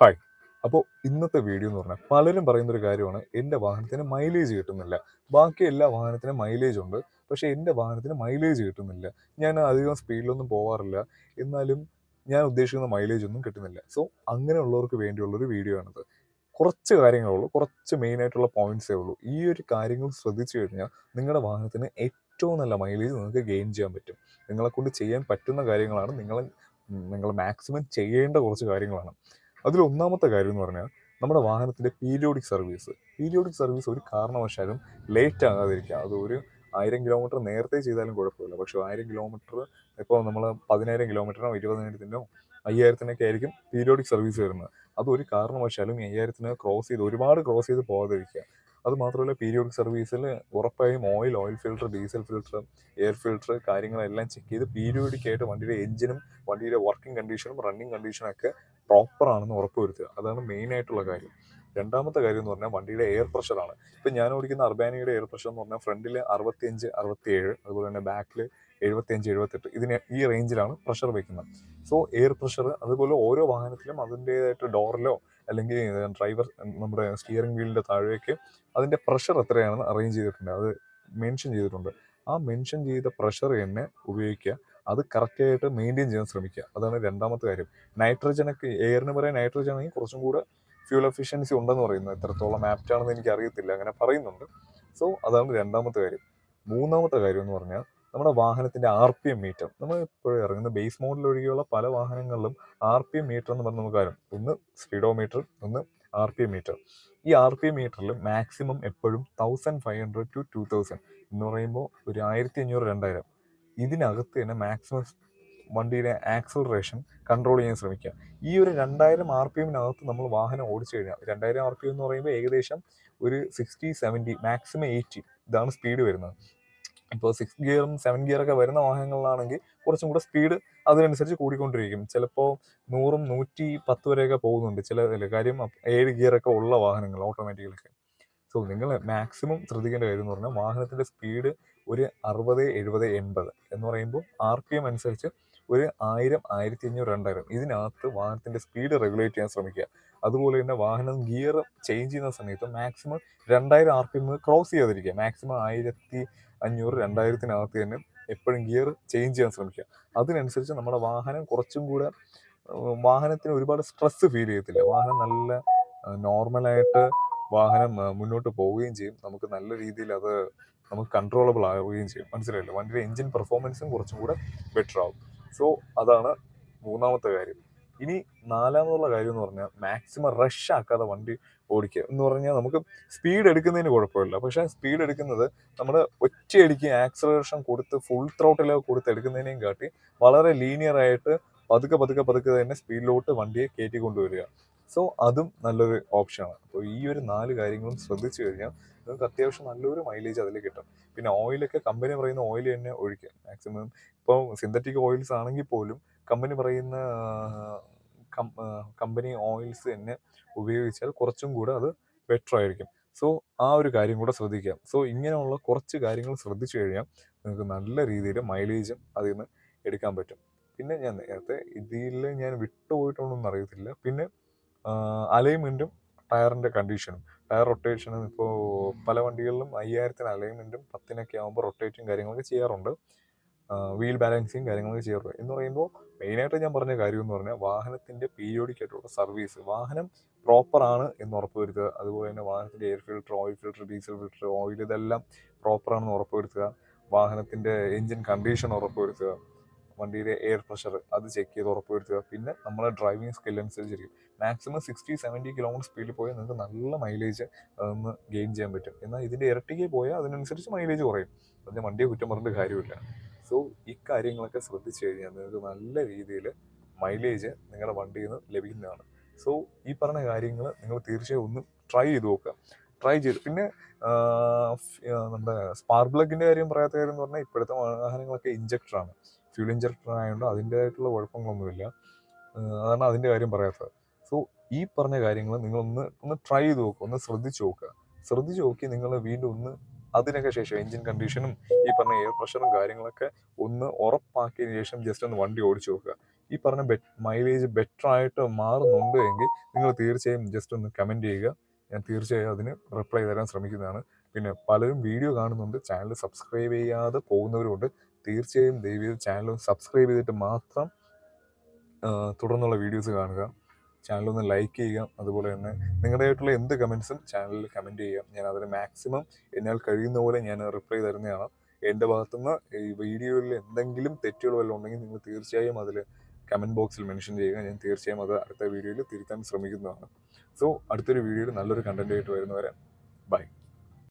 Hi അപ്പോൾ ഇന്നത്തെ video എന്ന് പറഞ്ഞാൽ പലരും പറയുന്ന ഒരു കാര്യമാണ് എന്റെ വാഹനത്തിന് മൈലേജ് കിട്ടുന്നില്ല. ബാക്കി എല്ലാ വാഹനത്തിനും മൈലേജ് ഉണ്ട് പക്ഷേ എന്റെ വാഹനത്തിന് മൈലേജ് കിട്ടുന്നില്ല. ഞാൻ അധികം സ്പീഡിലൊന്നും പോവാറില്ല. എന്നാലും ഞാൻ ഉദ്ദേശിക്കുന്ന മൈലേജ് ഒന്നും കിട്ടുന്നില്ല. സോ അങ്ങനെയുള്ളവർക്ക് വേണ്ടിയുള്ളൊരു വീഡിയോ ആണിത്. കുറച്ച് കാര്യങ്ങളേ ഉള്ളൂ കുറച്ച് മെയിൻ ആയിട്ടുള്ള പോയിന്റ്സേ ഉള്ളൂ. ഈ ഒരു കാര്യങ്ങൾ ശ്രദ്ധിച്ചു കഴിഞ്ഞാൽ നിങ്ങളുടെ വാഹനത്തിന് ഏറ്റവും നല്ല മൈലേജ് നിങ്ങൾക്ക് ഗെയിൻ ചെയ്യാൻ പറ്റും. നിങ്ങളെ കൊണ്ട് ചെയ്യാൻ പറ്റുന്ന കാര്യങ്ങളാണ് നിങ്ങൾ നിങ്ങൾ മാക്സിമം ചെയ്യേണ്ട കുറച്ച് കാര്യങ്ങളാണ്. അതിൽ ഒന്നാമത്തെ കാര്യം എന്ന് പറഞ്ഞാൽ നമ്മുടെ വാഹനത്തിന്റെ പീരിയോഡിക് സർവീസ് പീരിയോഡിക് സർവീസ് ഒരു കാരണവശാലും ലേറ്റ് ആകാതിരിക്കുക അത് ഒരു ആയിരം കിലോമീറ്റർ നേരത്തെ ചെയ്താലും കുഴപ്പമില്ല. പക്ഷേ ആയിരം കിലോമീറ്റർ ഇപ്പോൾ നമ്മൾ പതിനായിരം കിലോമീറ്ററിനോ ഇരുപതിനായിരത്തിനോ അയ്യായിരത്തിനൊക്കെ ആയിരിക്കും പീരിയോഡിക് സർവീസ് വരുന്നത്. അത് ഒരു കാരണവശാലും ഈ അയ്യായിരത്തിന് ക്രോസ് ചെയ്ത് ഒരുപാട് ക്രോസ് ചെയ്ത് പോകാതിരിക്കുക. അത് മാത്രമല്ല പീരിയോഡിക് സർവീസിൽ ഉറപ്പായും oil oil filter diesel filter air filter കാര്യങ്ങളെല്ലാം ചെക്ക് ചെയ്ത് പീരിയോഡിക് ആയിട്ട് വണ്ടിയുടെ എഞ്ചിനും വണ്ടിയുടെ വർക്കിംഗ് കണ്ടീഷനും റണ്ണിങ് കണ്ടീഷനൊക്കെ ആണെന്ന് ഉറപ്പുവരുത്തുക. അതാണ് മെയിൻ ആയിട്ടുള്ള കാര്യം. രണ്ടാമത്തെ കാര്യം എന്ന് പറഞ്ഞാൽ വണ്ടിയുടെ എയർ പ്രഷറാണ് ഇപ്പം ഞാൻ ഓടിക്കുന്ന അർബാനിയുടെ എയർ പ്രഷർ എന്ന് പറഞ്ഞാൽ ഫ്രണ്ടിൽ അറുപത്തിയഞ്ച് അറുപത്തിയേഴ് അതുപോലെ തന്നെ ബാക്കിൽ എഴുപത്തിയഞ്ച് എഴുപത്തെട്ട് ഇതിന് ഈ റേഞ്ചിലാണ് പ്രഷർ വയ്ക്കുന്നത് സോ എയർ പ്രഷർ അതുപോലെ ഓരോ വാഹനത്തിലും അതിന്റേതായിട്ട് ഡോറിലോ അല്ലെങ്കിൽ ഡ്രൈവർ നമ്മുടെ സ്റ്റിയറിംഗ് വീലിന്റെ താഴേക്ക് അതിന്റെ പ്രഷർ എത്രയാണെന്ന് അറേഞ്ച് ചെയ്തിട്ടുണ്ട്. അത് മെൻഷൻ ചെയ്തിട്ടുണ്ട്. ആ മെൻഷൻ ചെയ്ത പ്രഷർ തന്നെ ഉപയോഗിക്കുക. അത് കറക്റ്റായിട്ട് മെയിന്റെയിൻ ചെയ്യാൻ ശ്രമിക്കുക. അതാണ് രണ്ടാമത്തെ കാര്യം. നൈട്രജനൊക്കെ എയറിന് പറയാൻ നൈട്രജൻ ആണെങ്കിൽ കുറച്ചും കൂടെ ഫ്യൂൽ എഫിഷ്യൻസി ഉണ്ടെന്ന് പറയുന്നത് എത്രത്തോളം ആപ്റ്റ് ആണെന്ന് എനിക്ക് അറിയത്തില്ല അങ്ങനെ പറയുന്നുണ്ട്. സോ അതാണ് രണ്ടാമത്തെ കാര്യം. മൂന്നാമത്തെ കാര്യം എന്ന് പറഞ്ഞാൽ നമ്മുടെ വാഹനത്തിന്റെ ആർ പി എം മീറ്റർ നമ്മൾ ഇപ്പോഴും ഇറങ്ങുന്ന ബേസ് മോഡൽ ഒഴികെയുള്ള പല വാഹനങ്ങളിലും ആർ പി എം മീറ്റർ എന്ന് പറഞ്ഞ നമുക്ക് ഒന്ന് സ്പീഡോമീറ്റർ ഒന്ന് ആർ പി എം മീറ്റർ ഈ ആർ പി എം മീറ്ററിൽ മാക്സിമം എപ്പോഴും thousand five hundred to two thousand എന്ന് പറയുമ്പോൾ ഒരു ആയിരത്തി അഞ്ഞൂറ് രണ്ടായിരം. ഇതിനകത്ത് തന്നെ മാക്സിമം വണ്ടിയുടെ ആക്സലറേഷൻ കൺട്രോൾ ചെയ്യാൻ ശ്രമിക്കുക. ഈ ഒരു രണ്ടായിരം ആർ പി എമ്മിനകത്ത് നമ്മൾ വാഹനം ഓടിച്ചു കഴിഞ്ഞാൽ രണ്ടായിരം ആർ പി എം എന്ന് പറയുമ്പോൾ ഏകദേശം ഒരു സിക്സ്റ്റി സെവന്റി മാക്സിമം എയ്റ്റി ഇതാണ് സ്പീഡ് വരുന്നത്. ഇപ്പോൾ സിക്സ് ഗിയറും സെവൻ ഗിയറൊക്കെ വരുന്ന വാഹനങ്ങളിലാണെങ്കിൽ കുറച്ചും കൂടെ സ്പീഡ് അതിനനുസരിച്ച് കൂടിക്കൊണ്ടിരിക്കും. ചിലപ്പോൾ നൂറും നൂറ്റി പത്ത് വരെയൊക്കെ പോകുന്നുണ്ട്. ചില കാര്യം ഏഴ് ഗിയറൊക്കെ ഉള്ള വാഹനങ്ങൾ ഓട്ടോമാറ്റിക്കലൊക്കെ സോ നിങ്ങൾ മാക്സിമം ശ്രദ്ധിക്കേണ്ട കാര്യം എന്ന് പറഞ്ഞാൽ വാഹനത്തിന്റെ സ്പീഡ് ഒരു അറുപത് എഴുപത് എൺപത് എന്ന് പറയുമ്പോൾ ആർ പി എം അനുസരിച്ച് ഒരു ആയിരം ആയിരത്തി അഞ്ഞൂറ് രണ്ടായിരം. ഇതിനകത്ത് വാഹനത്തിന്റെ സ്പീഡ് റെഗുലേറ്റ് ചെയ്യാൻ ശ്രമിക്കുക. അതുപോലെ തന്നെ വാഹനം ഗിയർ ചേഞ്ച് ചെയ്യുന്ന സമയത്ത് മാക്സിമം രണ്ടായിരം ആർ പി എം ക്രോസ് ചെയ്യാതിരിക്കുക. മാക്സിമം ആയിരത്തി അഞ്ഞൂറ് രണ്ടായിരത്തിനകത്ത് തന്നെ എപ്പോഴും ഗിയർ ചേഞ്ച് ചെയ്യാൻ ശ്രമിക്കുക. അതിനനുസരിച്ച് നമ്മുടെ വാഹനം കുറച്ചും കൂടെ വാഹനത്തിന് ഒരുപാട് സ്ട്രെസ് ഫീൽ ചെയ്യത്തില്ല. വാഹനം നല്ല നോർമലായിട്ട് വാഹനം മുന്നോട്ട് പോവുകയും ചെയ്യും. നമുക്ക് നല്ല രീതിയിൽ അത് നമുക്ക് കൺട്രോളബിൾ ആവുകയും ചെയ്യും. മനസ്സിലായില്ലേ? വണ്ടിയുടെ എഞ്ചിൻ പെർഫോമൻസും കുറച്ചും കൂടെ ബെറ്റർ ആവും. സോ അതാണ് മൂന്നാമത്തെ കാര്യം. ഇനി നാലാമതുള്ള കാര്യം എന്ന് പറഞ്ഞാൽ മാക്സിമം റഷ് ആക്കാതെ വണ്ടി ഓടിക്കുക. എന്ന് പറഞ്ഞാൽ നമുക്ക് സ്പീഡ് എടുക്കുന്നതിന് കുഴപ്പമില്ല. പക്ഷേ സ്പീഡ് എടുക്കുന്നത് നമ്മൾ ഒറ്റയടിക്ക് ആക്സലറേഷൻ കൊടുത്ത് ഫുൾ ത്രോട്ടിൽ കൊടുത്ത് എടുക്കുന്നതിനെയും കാട്ടി വളരെ ലീനിയറായിട്ട് പതുക്കെ പതുക്കെ പതുക്കെ തന്നെ സ്പീഡിലോട്ട് വണ്ടിയെ കയറ്റി കൊണ്ടുവരിക. സോ അതും നല്ലൊരു ഓപ്ഷനാണ് അപ്പോൾ ഈ ഒരു നാല് കാര്യങ്ങളും ശ്രദ്ധിച്ചു കഴിഞ്ഞാൽ നിങ്ങൾക്ക് അത്യാവശ്യം നല്ലൊരു മൈലേജ് അതിൽ കിട്ടും. പിന്നെ ഓയിലൊക്കെ കമ്പനി പറയുന്ന ഓയിൽ തന്നെ ഒഴിക്കുക. മാക്സിമം ഇപ്പോൾ സിന്തറ്റിക് ഓയിൽസ് ആണെങ്കിൽ പോലും കമ്പനി പറയുന്ന കമ്പനി ഓയിൽസ് തന്നെ ഉപയോഗിച്ചാൽ കുറച്ചും കൂടെ അത് ബെറ്റർ ആയിരിക്കും. സോ ആ ഒരു കാര്യം കൂടെ ശ്രദ്ധിക്കാം സോ ഇങ്ങനെയുള്ള കുറച്ച് കാര്യങ്ങൾ ശ്രദ്ധിച്ചു കഴിഞ്ഞാൽ നിങ്ങൾക്ക് നല്ല രീതിയിൽ മൈലേജും അതിൽ നിന്ന് എടുക്കാൻ പറ്റും. പിന്നെ ഞാൻ നേരത്തെ ഇതിൽ ഞാൻ വിട്ടുപോയിട്ടുണ്ടോ അറിയത്തില്ല. പിന്നെ അലൈൻമെന്റും ടയറിന്റെ കണ്ടീഷനും ടയർ റൊട്ടേഷനും ഇപ്പോൾ പല വണ്ടികളിലും അയ്യായിരത്തിന് അലൈൻമെന്റും പത്തിനൊക്കെ ആകുമ്പോൾ റൊട്ടേറ്റും കാര്യങ്ങളൊക്കെ ചെയ്യാറുണ്ട്. വീൽ ബാലൻസിങ് കാര്യങ്ങളൊക്കെ ചെയ്യാറുണ്ട്. എന്ന് പറയുമ്പോൾ മെയിനായിട്ട് ഞാൻ പറഞ്ഞ കാര്യം എന്ന് പറഞ്ഞാൽ വാഹനത്തിന്റെ പീരിയോഡിക് ആയിട്ടുള്ള സർവീസ് വാഹനം പ്രോപ്പറാണ് എന്ന് ഉറപ്പ് വരുത്തുക. അതുപോലെ തന്നെ വാഹനത്തിന്റെ air filter oil filter diesel filter oil ഇതെല്ലാം പ്രോപ്പറാണെന്ന് ഉറപ്പ് വരുത്തുക. വാഹനത്തിന്റെ എൻജിൻ കണ്ടീഷൻ ഉറപ്പ് വരുത്തുക. വണ്ടിയുടെ എയർ പ്രഷർ അത് ചെക്ക് ചെയ്ത് ഉറപ്പ് വരുത്തുക. പിന്നെ നമ്മുടെ ഡ്രൈവിംഗ് സ്കിൽ അനുസരിച്ചിരിക്കും. മാക്സിമം സിക്സ്റ്റി സെവന്റി കിലോമീറ്റർ സ്പീഡിൽ പോയാൽ നിങ്ങൾക്ക് നല്ല മൈലേജ് അതൊന്ന് ഗെയിൻ ചെയ്യാൻ പറ്റും. എന്നാൽ ഇതിന്റെ ഇരട്ടിക്ക് പോയാൽ അതിനനുസരിച്ച് മൈലേജ് കുറയും. അതിന് വണ്ടിയെ കുറ്റം പറഞ്ഞിട്ട് കാര്യമില്ല. സോ ഇക്കാര്യങ്ങളൊക്കെ കാര്യങ്ങളൊക്കെ ശ്രദ്ധിച്ചു കഴിഞ്ഞാൽ നിങ്ങൾക്ക് നല്ല രീതിയിൽ മൈലേജ് നിങ്ങളുടെ വണ്ടിയിൽ നിന്ന് ലഭിക്കുന്നതാണ്. സോ ഈ പറഞ്ഞ കാര്യങ്ങൾ നിങ്ങൾ തീർച്ചയായും ഒന്ന് ട്രൈ ചെയ്ത് നോക്കുക. ട്രൈ ചെയ്ത്. പിന്നെ നമ്മുടെ സ്പാർക്ക് പ്ലഗിന്റെ കാര്യം പറയാത്ത കാര്യം എന്ന് പറഞ്ഞാൽ ഇപ്പോഴത്തെ വാഹനങ്ങളൊക്കെ ഇഞ്ചക്ടറാണ് ഫ്യൂൽ ഇഞ്ചക്ടർ ആയതുകൊണ്ട് അതിന്റെതായിട്ടുള്ള കുഴപ്പങ്ങളൊന്നുമില്ല. അതാണ് അതിന്റെ കാര്യം പറയാത്തത്. സോ ഈ പറഞ്ഞ കാര്യങ്ങൾ നിങ്ങളൊന്ന് ഒന്ന് ട്രൈ ചെയ്ത് നോക്കുക ഒന്ന് ശ്രദ്ധിച്ച് നോക്കുക ശ്രദ്ധിച്ച് നോക്കി നിങ്ങൾ വീണ്ടും ഒന്ന് അതിനൊക്കെ ശേഷം എഞ്ചിൻ കണ്ടീഷനും ഈ പറഞ്ഞ എയർ പ്രഷറും കാര്യങ്ങളൊക്കെ ഒന്ന് ഉറപ്പാക്കിയതിന് ശേഷം ജസ്റ്റ് ഒന്ന് വണ്ടി ഓടിച്ചു നോക്കുക. ഈ പറഞ്ഞ ബെ മൈലേജ് ബെറ്റർ ആയിട്ട് മാറുന്നുണ്ട് എങ്കിൽ നിങ്ങൾ തീർച്ചയായും ജസ്റ്റ് ഒന്ന് കമന്റ് ചെയ്യുക. ഞാൻ തീർച്ചയായും അതിന് റിപ്ലൈ തരാൻ ശ്രമിക്കുന്നതാണ്. പിന്നെ പലരും വീഡിയോ കാണുന്നുണ്ട് ചാനൽ സബ്സ്ക്രൈബ് ചെയ്യാതെ പോകുന്നവരുണ്ട് തീർച്ചയായും ദയവേത് ചാനൽ സബ്സ്ക്രൈബ് ചെയ്തിട്ട് മാത്രം തുടർന്നുള്ള വീഡിയോസ് കാണുക. ചാനൽ ഒന്ന് ലൈക്ക് ചെയ്യുക. അതുപോലെ തന്നെ നിങ്ങളുടേതായിട്ടുള്ള എന്ത് കമൻസും ചാനലിൽ കമന്റ് ചെയ്യുക ഞാൻ അതിന് മാക്സിമം എന്നാൽ കഴിയുന്ന പോലെ ഞാൻ റിപ്ലൈ തരുന്നതാണ്. എന്റെ ഭാഗത്തുനിന്ന് ഈ വീഡിയോയിൽ എന്തെങ്കിലും തെറ്റുകൾ വല്ലതും ഉണ്ടെങ്കിൽ നിങ്ങൾ തീർച്ചയായും അതിൽ കമന്റ് ബോക്സിൽ മെൻഷൻ ചെയ്യുക. ഞാൻ തീർച്ചയായും അത് അടുത്ത വീഡിയോയിൽ തിരുത്താൻ ശ്രമിക്കുന്നതാണ്. സോ അടുത്തൊരു വീഡിയോയിൽ നല്ലൊരു കണ്ടന്റായിട്ട് വരുന്നവരെ ബൈ.